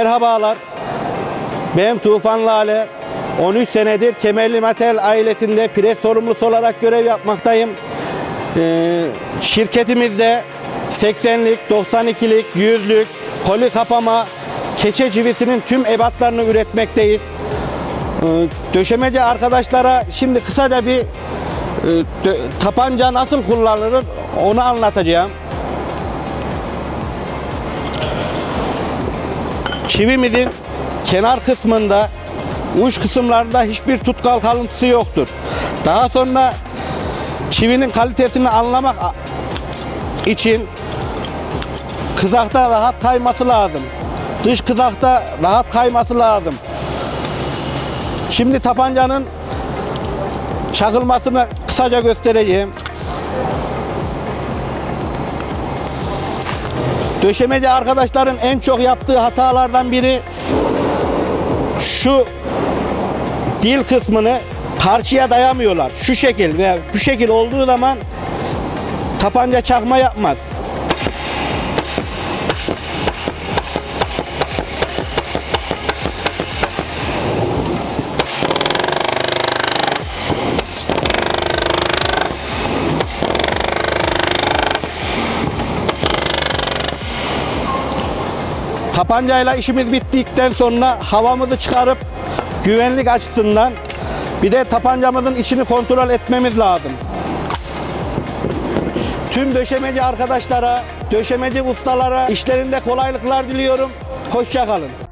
Merhabalar. Ben Tufan Lale. 13 senedir Kemerli Metal ailesinde pres sorumlusu olarak görev yapmaktayım. Ee, şirketimizde 80'lik, 92'lik, 100'lük, koli kapama, keçe civisinin tüm ebatlarını üretmekteyiz. Ee, döşemeci arkadaşlara şimdi kısaca bir e, tapanca nasıl kullanılır onu anlatacağım. Çivimizin kenar kısmında uç kısımlarında hiçbir tutkal kalıntısı yoktur. Daha sonra çivinin kalitesini anlamak için kızakta rahat kayması lazım. Dış kızakta rahat kayması lazım. Şimdi tapancanın çakılmasını kısaca göstereceğim. Döşemeci arkadaşların en çok yaptığı hatalardan biri şu dil kısmını parçaya dayamıyorlar. Şu şekil ve bu şekil olduğu zaman tapanca çakma yapmaz. Tapancayla işimiz bittikten sonra havamızı çıkarıp güvenlik açısından bir de tapancamızın içini kontrol etmemiz lazım. Tüm döşemeci arkadaşlara, döşemeci ustalara işlerinde kolaylıklar diliyorum. Hoşça kalın.